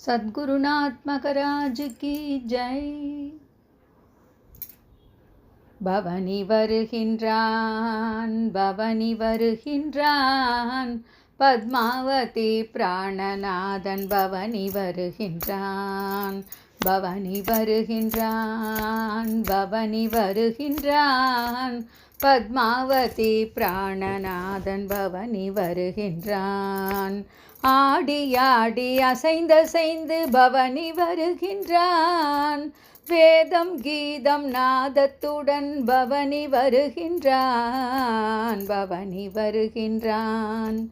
சத்குருநாத் மகராஜ் கி ஜெய் பவனி வருகின்றான் பவனி வருகின்றான் பத்மாவதி பிராணநாதன் பவனி வருகின்றான் பவனி வருகின்றான் பவனி வருகின்றான். பத்மாவதி பிராணநாதன் பவனி வருகின்றான். ஆடி ஆடி அசைந்தசைந்து பவனி வருகின்றான். வேதம் கீதம் நாதத்துடன் பவனி வருகின்றான் பவனி வருகின்றான்.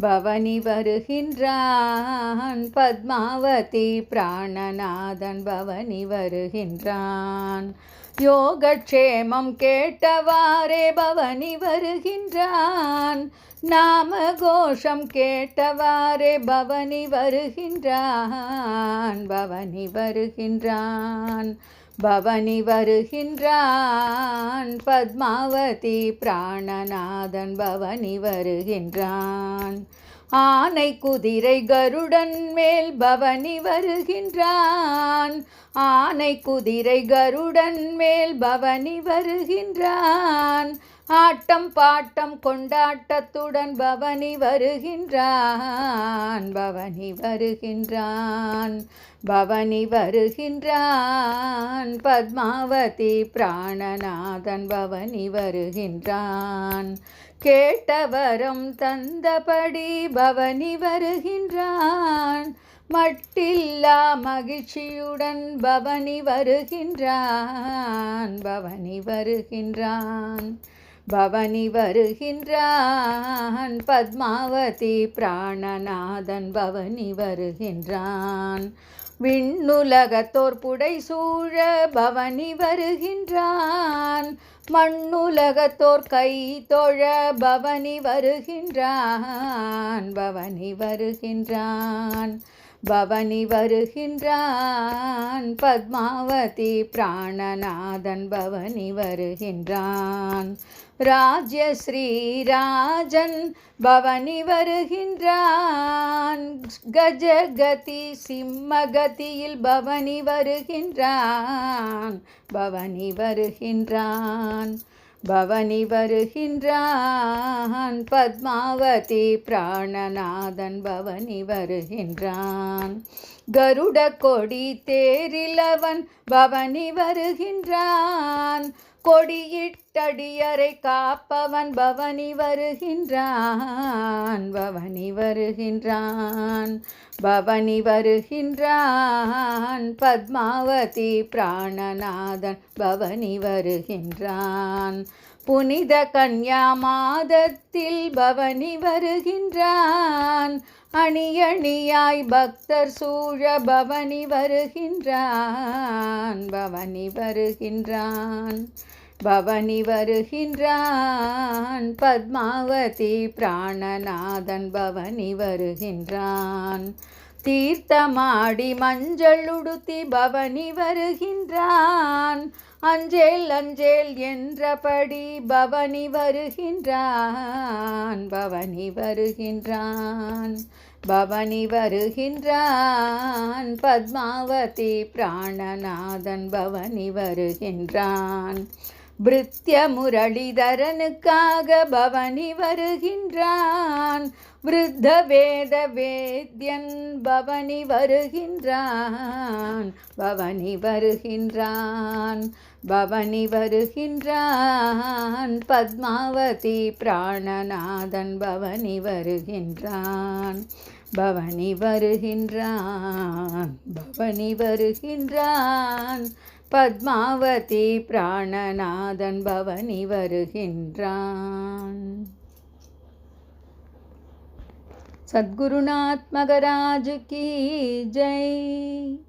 பவனி வருகின்றான். பத்மாவதி பிராணநாதன் பவனி வருகின்றான். யோகக்ஷேமம் கேட்டவாறே பவனி வருகின்றான். நாம கோஷம் கேட்டவாறே பவனி வருகின்றான். பவனி வருகின்றான். பவனி வருகின்றான். பத்மாவதி பிராணநாதன் பவனி வருகின்றான். ஆனை குதிரை கருடன் மேல் பவனி வருகின்றான். ஆனை குதிரை கருடன் மேல் பவனி வருகின்றான். ஆட்டம் பாட்டம் கொண்டாட்டத்துடன் பவனி வருகின்றான். பவனி வருகின்றான். பவனி வருகின்றான். பத்மாவதி பிராணநாதன் பவனி வருகின்றான். கேட்டவரம் தந்தபடி பவனி வருகின்றான். மட்டில்லா மகிழ்ச்சியுடன் பவனி வருகின்றான். பவனி வருகின்றான். பவனி வருகின்றான். பத்மாவதி பிராணநாதன் பவனி வருகின்றான். விண்ணுலகத்தோர் புடை சூழ பவனி வருகின்றான். மண்ணுலகத்தோர் கை தொழ பவனி வருகின்றான். பவனி வருகின்றான். பவனி வருகின்றான். பத்மாவதி பிராணநாதன் பவனி வருகின்றான். ராஜ்ய ஸ்ரீராஜன் பவனி வருகின்றான். கஜகதி சிம்மகதியில் பவனி வருகின்றான். பவனி வருகின்றான் பவனி வருகின்றான். பத்மாவதி பிராணநாதன் பவனி வருகின்றான். கருட கொடி தேரிலவன் பவனி வருகின்றான். கொடியிட்டடியரை காப்பவன் பவனி வருகின்றான் பவனி வருகின்றான் பவனி வருகின்றான். பத்மாவதி பிராணநாதன் பவனி வருகின்றான். புனித கன்யா மாதத்தில் பவனி வருகின்றான். அணியணியாய் பக்தர் சூழ பவனி வருகின்றான் பவனி வருகின்றான் பவனி வருகின்றான். பத்மாவதி பிராணநாதன் பவனி வருகின்றான். தீர்த்தமாடி மஞ்சள் உடுத்தி பவனி வருகின்றான். அஞ்சேல் அஞ்சேல் என்றபடி பவனி வருகின்றான். பவனி வருகின்றான் பவனி வருகின்றான். பத்மாவதி பிராணநாதன் பவனி வருகின்றான். பிருத்திய முரளிதரனுக்காக பவனி வருகின்றான். விருத்த வேத வேத்யன் பவனி வருகின்றான். பவனி வருகின்றான் பவனி வருகின்றான். பத்மாவதி பிராணநாதன் பவனி வருகின்றான். பவனி வருகின்றான் பவனி வருகின்றான். பத்மாவதி பிராணநாதன் பவனி வருகின்றான். சத்குருநாத் மகராஜ் கீ. ஜெய்.